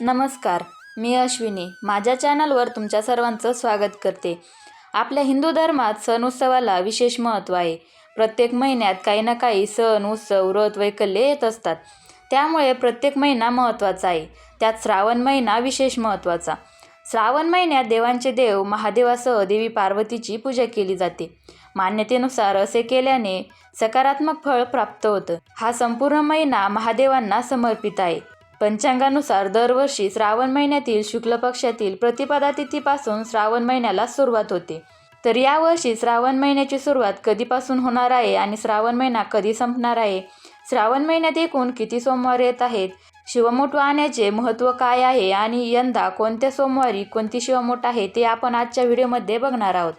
नमस्कार मी अश्विनी. माझ्या चॅनलवर तुमच्या सर्वांचं स्वागत करते. आपल्या हिंदू धर्मात सण उत्सवाला विशेष महत्त्व आहे. प्रत्येक महिन्यात काही ना काही सण उत्सव व्रत वैकल्ये येत असतात. त्यामुळे प्रत्येक महिना महत्त्वाचा आहे. त्यात श्रावण महिना विशेष महत्त्वाचा. श्रावण महिन्यात देवांचे देव महादेवासह देवी पार्वतीची पूजा केली जाते. मान्यतेनुसार असे केल्याने सकारात्मक फळ प्राप्त होतं. हा संपूर्ण महिना महादेवांना समर्पित आहे. पंचांगानुसार दरवर्षी श्रावण महिन्यातील शुक्ल पक्षातील प्रतिपदा तिथीपासून श्रावण महिन्याला सुरुवात होते. तर यावर्षी श्रावण महिन्याची सुरुवात कधीपासून होणार आहे आणि श्रावण महिना कधी संपणार आहे? श्रावण महिन्यात एकूण किती सोमवार येत आहेत? शिवमोठ वाहण्याचे महत्त्व काय आहे आणि यंदा कोणत्या सोमवारी कोणती शिवमोठ आहे ते आपण आजच्या व्हिडिओमध्ये बघणार आहोत.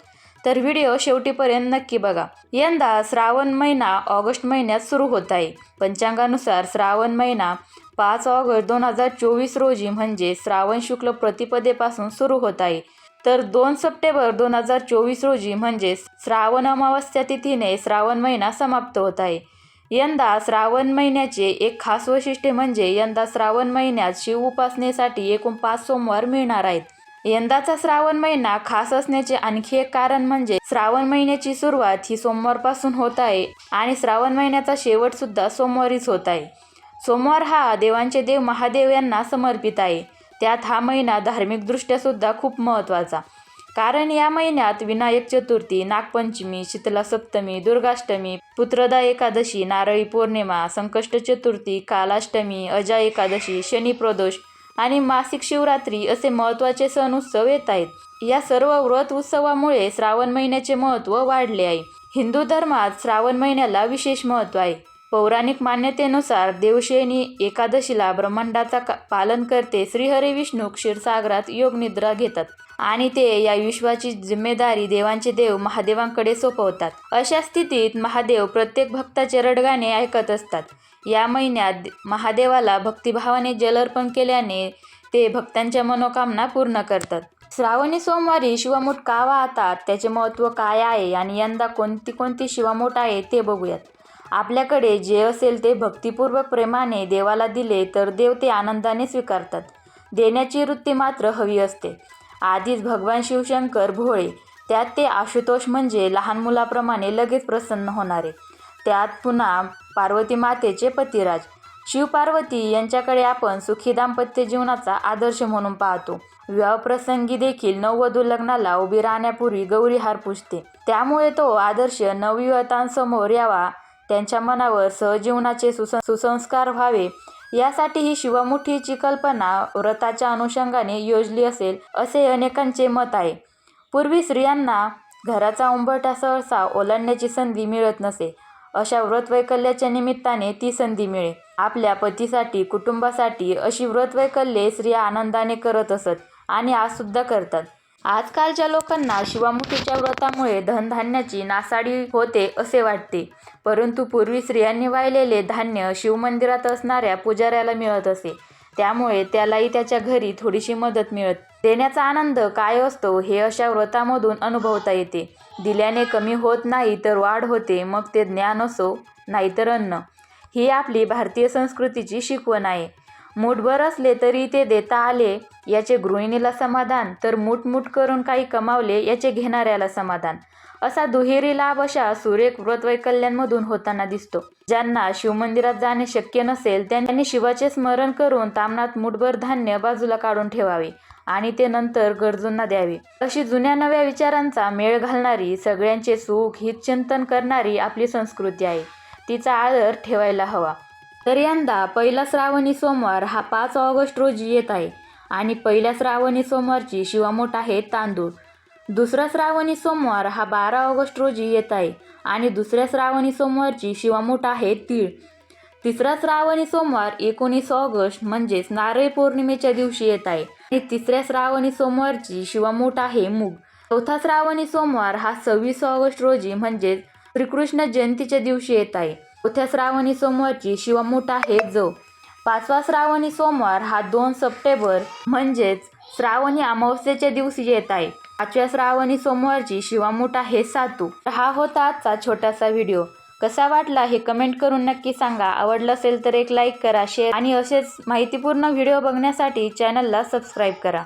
तर व्हिडिओ शेवटीपर्यंत नक्की बघा. यंदा श्रावण महिना ऑगस्ट महिन्यात सुरू होत आहे. पंचांगानुसार श्रावण महिना पाच ऑगस्ट दोन हजार चोवीस रोजी म्हणजे श्रावण शुक्ल प्रतिपदेपासून सुरू होत आहे. तर दोन सप्टेंबर दोन हजार चोवीस रोजी म्हणजे श्रावण अमावस्या तिथीने श्रावण महिना समाप्त होत आहे. यंदा श्रावण महिन्याचे एक खास वैशिष्ट्य म्हणजे यंदा श्रावण महिन्यात शिव उपासनेसाठी एकूण पाच सोमवार मिळणार आहेत. यंदाचा श्रावण महिना खास असण्याचे आणखी एक कारण म्हणजे श्रावण महिन्याची सुरुवात ही सोमवारपासून होत आहे आणि श्रावण महिन्याचा शेवट सुद्धा सोमवारीच होत आहे. सोमवार हा देवांचे देव महादेव यांना समर्पित आहे. त्यात हा महिना धार्मिकदृष्ट्यासुद्धा खूप महत्त्वाचा. कारण या महिन्यात विनायक चतुर्थी नागपंचमी शीतला सप्तमी दुर्गाष्टमी पुत्रदा एकादशी नारळी पौर्णिमा संकष्ट चतुर्थी कालाष्टमी अजा एकादशी शनी प्रदोष आणि मासिक शिवरात्री असे महत्त्वाचे सण उत्सव येत आहेत. या सर्व व्रत उत्सवामुळे श्रावण महिन्याचे महत्त्व वाढले आहे. हिंदू धर्मात श्रावण महिन्याला विशेष महत्त्व आहे. पौराणिक मान्यतेनुसार देवशयनी एकादशीला ब्रह्मांडाचा का पालन करते. श्रीहरी विष्णू क्षीरसागरात योगनिद्रा घेतात आणि ते या विश्वाची जिम्मेदारी देवांचे देव महादेवांकडे सोपवतात. अशा स्थितीत महादेव प्रत्येक भक्ताचे रडगाणे ऐकत असतात. या महिन्यात महादेवाला भक्तिभावाने जल अर्पण केल्याने ते भक्तांच्या मनोकामना पूर्ण करतात. श्रावणी सोमवारी शिवमूठ का वाहतात त्याचे महत्त्व काय आहे आणि यंदा कोणती कोणती शिवमूठ आहे ते बघूयात. आपल्याकडे जे असेल ते भक्तिपूर्वक प्रेमाने देवाला दिले तर देव ते आनंदाने स्वीकारतात. देण्याची वृत्ती मात्र हवी असते. आधीच भगवान शिवशंकर भोळे त्यात ते आशुतोष म्हणजे लहान मुलाप्रमाणे लगेच प्रसन्न होणारे. त्यात पुन्हा पार्वती मातेचे पतिराज. शिवपार्वती यांच्याकडे आपण सुखी दाम्पत्य जीवनाचा आदर्श म्हणून पाहतो. विवाहप्रसंगी देखील नववधू लग्नाला उभी राहण्यापूर्वी गौरी हार पुजते. त्यामुळे तो आदर्श नवविवाहितांसमोर यावा त्यांच्या मनावर सहजीवनाचे सुसं सुसंस्कार व्हावे. यासाठी ही शिवमुठीची कल्पना व्रताच्या अनुषंगाने योजली असेल असे अनेकांचे मत आहे. पूर्वी स्त्रियांना घराचा उंबरठा सहसा ओलांडण्याची संधी मिळत नसे. अशा व्रतवैकल्याच्या निमित्ताने ती संधी मिळे. आपल्या पतीसाठी कुटुंबासाठी अशी व्रतवैकल्ये स्त्रिया आनंदाने करत असत आणि आजसुद्धा करतात. आजकालच्या लोकांना शिवामुठीच्या व्रतामुळे धनधान्याची नासाडी होते असे वाटते. परंतु पूर्वी स्त्रियांनी वाहिलेले धान्य शिवमंदिरात असणाऱ्या पुजाऱ्याला मिळत असे. त्यामुळे त्यालाही त्याच्या घरी थोडीशी मदत मिळत. देण्याचा आनंद काय असतो हे अशा व्रतामधून अनुभवता येते. दिल्याने कमी होत नाही तर वाढ होते मग ते ज्ञान असो नाहीतर अन्न. ही आपली भारतीय संस्कृतीची शिकवण आहे. मूठभर असले तरी ते देता आले याचे गृहिणीला समाधान तर मुठमुठ करून काही कमावले याचे घेणाऱ्याला समाधान. असा दुहेरी लाभ अशा सुरेख व्रतवैकल्यांमधून होताना दिसतो. ज्यांना शिवमंदिरात जाणे शक्य नसेल त्यांनी शिवाचे स्मरण करून तामणात मुठभर धान्य बाजूला काढून ठेवावे आणि ते नंतर गरजूंना द्यावे. अशी जुन्या नव्या विचारांचा मेळ घालणारी सगळ्यांचे सुख हितचिंतन करणारी आपली संस्कृती आहे. तिचा आदर ठेवायला हवा. तर यंदा पहिला श्रावणी सोमवार हा पाच ऑगस्ट रोजी येत आहे. आणि पहिल्या श्रावणी सोमवारची शिवामोठ आहे तांदूळ. दुसरा श्रावणी सोमवार हा बारा ऑगस्ट रोजी येत आहे आणि दुसऱ्या श्रावणी सोमवारची शिवामोठ आहे तीळ. तिसरा श्रावणी सोमवार एकोणीस ऑगस्ट म्हणजेच नारळी पौर्णिमेच्या दिवशी येत आहे आणि तिसऱ्या श्रावणी सोमवारची शिवामोठ आहे मूग. चौथा श्रावणी सोमवार हा सव्वीस ऑगस्ट रोजी म्हणजेच श्रीकृष्ण जयंतीच्या दिवशी येत आहे. चौथ्या श्रावणी सोमवारची शिवमूठ आहे जव पाचवा श्रावणी सोमवार हा दोन सप्टेंबर म्हणजेच श्रावणी अमावस्येच्या दिवशी येत आहे. पाचव्या श्रावणी सोमवारची शिवामुठा हे सातू. हा होता आजचा छोटासा व्हिडिओ. कसा वाटला हे कमेंट करून नक्की सांगा. आवडलं असेल तर एक लाईक करा शेअर आणि असेच माहितीपूर्ण व्हिडिओ बघण्यासाठी चॅनलला सबस्क्राईब करा.